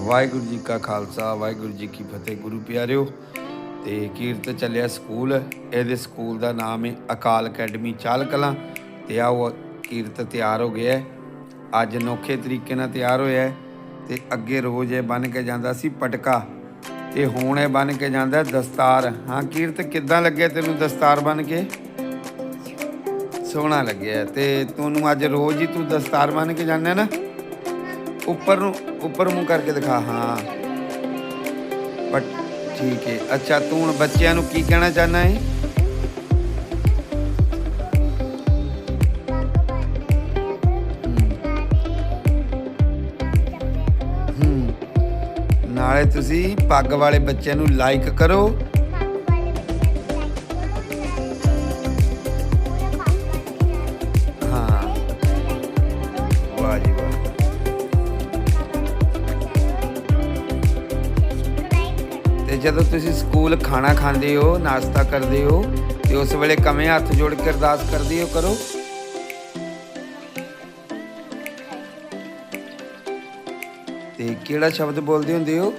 ਵਾਹਿਗੁਰੂ ਜੀ ਕਾ ਖਾਲਸਾ, ਵਾਹਿਗੁਰੂ ਜੀ ਕੀ ਫਤਿਹ। ਗੁਰੂ ਪਿਆਰਿਓ, ਤੇ ਕੀਰਤ ਚੱਲਿਆ ਸਕੂਲ। ਇਹਦੇ ਸਕੂਲ ਦਾ ਨਾਮ ਹੈ ਅਕਾਲ ਅਕੈਡਮੀ ਚਾਲ ਕਲਾਂ ਤੇ ਆਓ ਕੀਰਤ ਤਿਆਰ ਹੋ ਗਿਆ ਹੈ। ਅੱਜ ਅਨੋਖੇ ਤਰੀਕੇ ਨਾਲ ਤਿਆਰ ਹੋਇਆ ਹੈ। ਤੇ ਅੱਗੇ ਰੋਜ਼ ਇਹ ਬਨ ਕੇ ਜਾਂਦਾ ਸੀ ਪਟਕਾ। ਤੇ ਹੁਣ ਇਹ ਬਨ ਕੇ ਜਾਂਦਾ ਦਸਤਾਰ। ਹਾਂ ਕੀਰਤ ਕਿੱਦਾਂ ਲੱਗਿਆ ਤੈਨੂੰ ਦਸਤਾਰ ਬਨ ਕੇ? ਸੋਹਣਾ ਲੱਗਿਆ। ਤੇ ਤੁਹਾਨੂੰ ਅੱਜ ਰੋਜ਼ ਹੀ ਤੂੰ ਦਸਤਾਰ ਬਨ ਕੇ ਜਾਂਦਾ ਨਾ? ਉੱਪਰ ਨੂੰ, ਉੱਪਰ ਮੂੰਹ ਕਰਕੇ ਦਿਖਾ, ਹਾਂ। ਬਟ ਠੀਕ ਹੈ ਅੱਛਾ, ਤੂੰ ਹੁਣ ਬੱਚਿਆਂ ਨੂੰ ਕੀ ਕਹਿਣਾ ਚਾਹਨਾ ਹੈ। ਨਾਲੇ ਤੁਸੀਂ ਪੱਗ ਵਾਲੇ ਬੱਚਿਆਂ ਨੂੰ ਲਾਈਕ ਕਰੋ। ਤੇ ਜਦੋਂ ਤੁਸੀਂ ਸਕੂਲ ਖਾਣਾ ਖਾਂਦੇ ਹੋ, ਨਾਸ਼ਤਾ ਕਰਦੇ ਹੋ, ਤੇ ਉਸ ਵੇਲੇ ਕਵੇਂ ਹੱਥ ਜੋੜ ਕੇ ਅਰਦਾਸ ਕਰਦੇ ਹੋ ਕਰੋ? ਤੇ ਕਿਹੜਾ ਸ਼ਬਦ ਬੋਲਦੇ ਹੁੰਦੇ ਹੋ?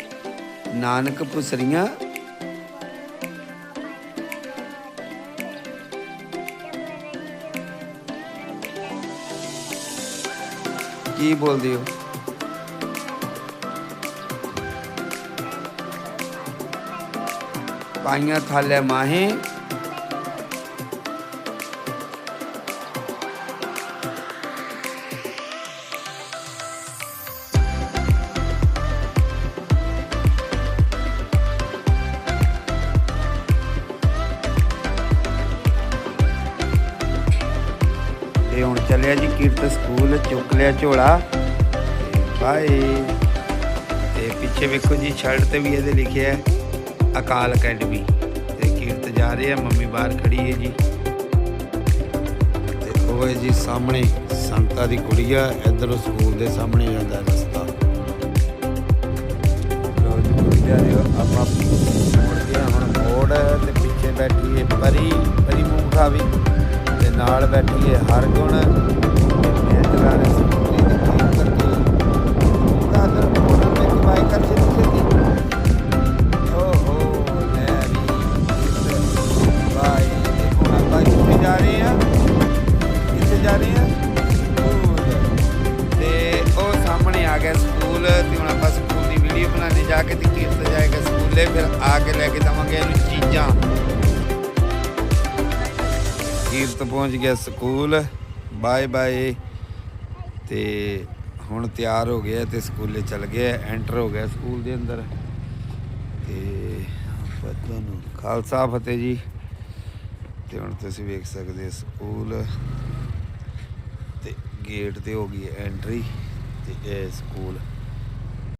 ਨਾਨਕ ਪੁਸਰੀਆਂ। ਕੀ ਬੋਲਦੇ ਹੋ? ਪਾਈਆਂ ਥਾਲੇ ਮਾਹੇ। ਤੇ ਹੁਣ ਚੱਲਿਆ ਜੀ ਕੀਰਤ ਸਕੂਲ, ਚੁੱਕ ਲਿਆ ਝੋਲਾ। ਤੇ ਬਾਏ। ਤੇ ਪਿੱਛੇ ਵੇਖੋ ਜੀ ਸ਼ਰਟ ਤੇ ਵੀ ਇਹਦੇ ਲਿਖਿਆ ਹੈ। ਅਕਾਲ ਅਕੈਡਮੀ ਤੇ ਕੀਰਤ ਜਾ ਰਹੇ ਆ, ਮੰਮੀ ਬਾਹਰ ਖੜੀ ਹੈ ਜੀ। ਤੇ ਉਹ ਹੈ ਜੀ, ਸਾਹਮਣੇ ਸੰਤਾ ਦੀ ਕੁੜੀਆ ਇਧਰੋਂ ਸਕੂਲ ਦੇ ਸਾਹਮਣੇ ਜਾਂਦਾ ਰਸਤਾ। ਲੋ ਜੀ ਕੁੜੀ ਜਾ ਰਹੇ ਆਪਾਂ ਮੁੜ ਕੇ ਹੁਣ ਮੋੜ ਤੇ ਪਿੱਛੇ ਬੈਠੀ ਹੈ ਪਰੀ ਪਰੀ ਮੂੰਹ ਖਾਵੀ ਤੇ ਨਾਲ ਬੈਠੀ ਹੈ ਹਰਗੁਣ। ਜਾ ਰਹੇ ਆ। ਤੇ ਉਹ ਸਾਹਮਣੇ ਆ ਗਿਆ ਸਕੂਲ ਤੇ ਹੁਣ ਆਪਾਂ ਸਕੂਲ ਦੀ ਵੀਡੀਓ ਬਣਾਉਣੇ ਜਾ ਕੇ ਤੇ ਕੀਰਤ ਜਾਏਗਾ ਸਕੂਲੇ, ਫਿਰ ਆ ਕੇ ਲੈ ਕੇ ਦਵਾਂਗੇ ਇਹਨੂੰ ਚੀਜ਼ਾਂ। ਕੀਰਤ ਪਹੁੰਚ ਗਿਆ ਸਕੂਲ। Bye bye. ਤੇ ਹੁਣ ਤਿਆਰ ਹੋ ਗਿਆ ਤੇ ਸਕੂਲੇ ਚਲ ਗਿਆ ਐਂਟਰ ਹੋ ਗਿਆ ਸਕੂਲ ਦੇ ਅੰਦਰ। ਤੇ ਆਪਾਂ ਤੁਹਾਨੂੰ ਖਾਲਸਾ ਫਤਿਹ ਜੀ। ਤੇ ਹੁਣ ਤੁਸੀਂ ਵੇਖ ਸਕਦੇ ਸਕੂਲ। ਤੇ ਗੇਟ ਤੇ ਹੋ ਗਈ ਐਂਟਰੀ ਤੇ ਇਹ ਸਕੂਲ